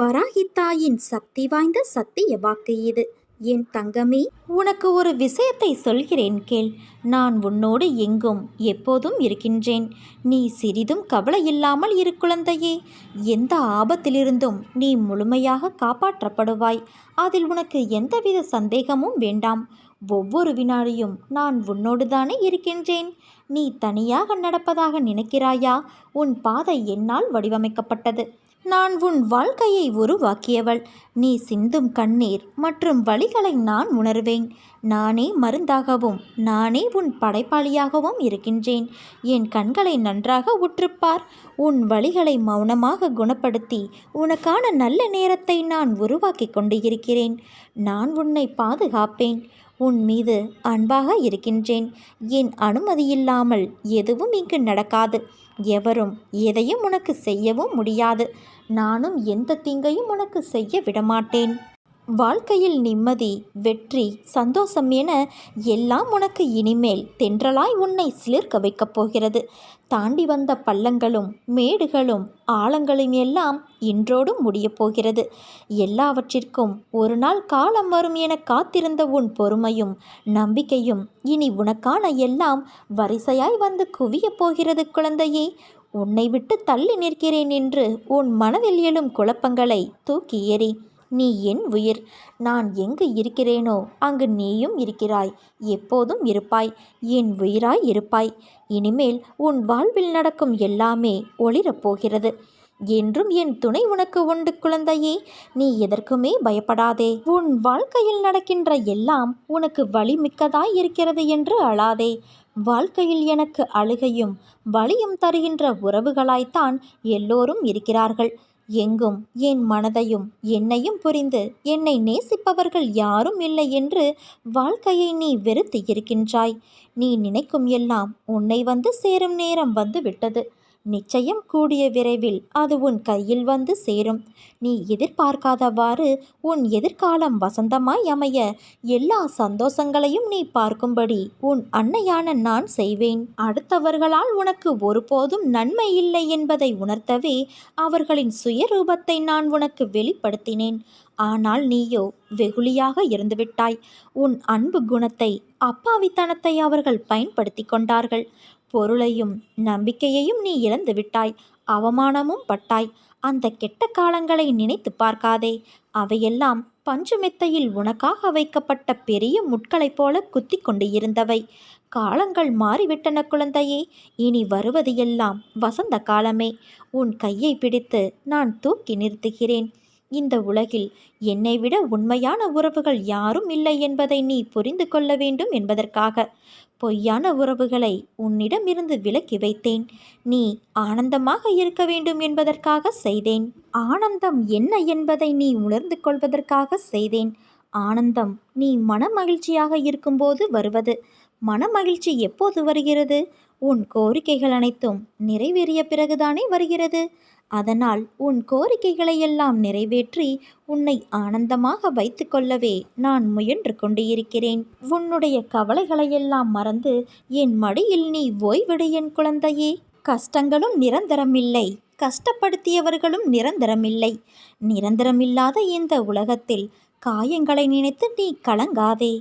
வராகித்தாயின் சக்தி வாய்ந்த சத்திய வாக்கு இது. என் தங்கமே உனக்கு ஒரு விஷயத்தை சொல்கிறேன் கேள். நான் உன்னோடு எங்கும் எப்போதும் இருக்கின்றேன். நீ சிறிதும் கவலை இல்லாமல் இரு குழந்தையே. எந்த ஆபத்திலிருந்தும் நீ முழுமையாக காப்பாற்றப்படுவாய். அதில் உனக்கு எந்தவித சந்தேகமும் வேண்டாம். ஒவ்வொரு வினாடியும் நான் உன்னோடு தானே இருக்கின்றேன். நீ தனியாக நடப்பதாக நினைக்கிறாயா? உன் பாதை என்னால் வடிவமைக்கப்பட்டது. நான் உன் வாழ்க்கையை உருவாக்கியவள். நீ சிந்தும் கண்ணீர் மற்றும் வழிகளை நான் உணர்வேன். நானே மருந்தாகவும் நானே உன் படைப்பாளியாகவும் இருக்கின்றேன். என் கண்களை நன்றாக உற்றுப்பார். உன் வழிகளை மௌனமாக குணப்படுத்தி உனக்கான நல்ல நேரத்தை நான் உருவாக்கி கொண்டு இருக்கிறேன் நான் உன்னை பாதுகாப்பேன். உன் மீது அன்பாக இருக்கின்றேன். என் அனுமதியில்லாமல் எதுவும் இங்கு நடக்காது. எவரும் எதையும் உனக்கு செய்யவும் முடியாது. நானும் எந்த தீங்கையும் உனக்கு செய்ய விடமாட்டேன். வாழ்க்கையில் நிம்மதி வெற்றி சந்தோஷம் என எல்லாம் உனக்கு இனிமேல் தென்றலாய் உன்னை சிலிர்க்க வைக்கப் போகிறது. தாண்டி வந்த பள்ளங்களும் மேடுகளும் ஆழங்களும் எல்லாம் இன்றோடும் முடியப் போகிறது. எல்லாவற்றிற்கும் ஒரு நாள் காலம் வரும் என காத்திருந்த உன் பொறுமையும் நம்பிக்கையும் இனி உனக்கான எல்லாம் வரிசையாய் வந்து குவியப் போகிறது குழந்தையே. உன்னை விட்டு தள்ளி நிற்கிறேன் என்று உன் மனதில் எழும் குழப்பங்களை தூக்கி எறி நீ என் உயிர். நான் எங்கு இருக்கிறேனோ அங்கு நீயும் இருக்கிறாய். எப்போதும் இருப்பாய். என் உயிராய் இருப்பாய். இனிமேல் உன் வாழ்வில் நடக்கும் எல்லாமே ஒளிரப் போகிறது. என்றும் என் துணை உனக்கு உண்டு குழந்தையே. நீ எதற்குமே பயப்படாதே. உன் வாழ்க்கையில் நடக்கின்ற எல்லாம் உனக்கு வலிமிக்கதாய் இருக்கிறது என்று அழாதே. வாழ்க்கையில் எனக்கு அழுகையும் வலியும் தருகின்ற உறவுகளாய்த்தான் எல்லோரும் இருக்கிறார்கள். எங்கும் என் மனதையும் என்னையும் புரிந்து என்னை நேசிப்பவர்கள் யாரும் இல்லை என்று வாழ்க்கையை நீ வெறுத்து இருக்கின்றாய். நீ நினைக்கும் எல்லாம் உன்னை வந்து சேரும் நேரம் வந்து விட்டது. நிச்சயம் கூடிய விரைவில் அது உன் கையில் வந்து சேரும். நீ எதிர்பார்க்காதவாறு உன் எதிர்காலம் வசந்தமாய் அமைய எல்லா சந்தோஷங்களையும் நீ பார்க்கும்படி உன் அன்னையான நான் செய்வேன். அடுத்தவர்களால் உனக்கு ஒருபோதும் நன்மை இல்லை என்பதை உணர்த்தவே அவர்களின் சுயரூபத்தை நான் உனக்கு வெளிப்படுத்தினேன். ஆனால் நீயோ வெகுளியாக இருந்துவிட்டாய். உன் அன்பு குணத்தை அப்பாவித்தனத்தை அவர்கள் பயன்படுத்தி கொண்டார்கள். பொருளையும் நம்பிக்கையையும் நீ இழந்து விட்டாய். அவமானமும் பட்டாய். அந்த கெட்ட காலங்களை நினைத்து பார்க்காதே. அவையெல்லாம் பஞ்சுமெத்தையில் உனக்காக வைக்கப்பட்ட பெரிய முட்களைப் போல குத்தி கொண்டு இருந்தவை. காலங்கள் மாறிவிட்டன குழந்தையே. இனி வருவது எல்லாம் வசந்த காலமே. உன் கையை பிடித்து நான் தூக்கி நிறுத்துகிறேன். இந்த உலகில் என்னை விட உண்மையான உறவுகள் யாரும் இல்லை என்பதை நீ புரிந்து கொள்ள வேண்டும் என்பதற்காக பொய்யான உறவுகளை உன்னிடமிருந்து விலக்கி வைத்தேன். நீ ஆனந்தமாக இருக்க வேண்டும் என்பதற்காக செய்தேன். ஆனந்தம் என்ன என்பதை நீ உணர்ந்து கொள்வதற்காக செய்தேன். ஆனந்தம் நீ மனமகிழ்ச்சியாக இருக்கும்போது வருவது. மனமகிழ்ச்சி எப்போது வருகிறது? உன் கோரிக்கைகள் அனைத்தும் நிறைவேறிய பிறகுதானே வருகிறது. அதனால் உன் கோரிக்கைகளை எல்லாம் நிறைவேற்றி உன்னை ஆனந்தமாக வைத்து கொள்ளவே நான் முயன்று கொண்டு இருக்கிறேன் உன்னுடைய கவலைகளையெல்லாம் மறந்து என் மடியில் நீ ஓய்விடு என் குழந்தையே. கஷ்டங்களும் நிரந்தரமில்லை. கஷ்டப்படுத்தியவர்களும் நிரந்தரமில்லை. நிரந்தரமில்லாத இந்த உலகத்தில் காயங்களை நினைத்து நீ கலங்காதே.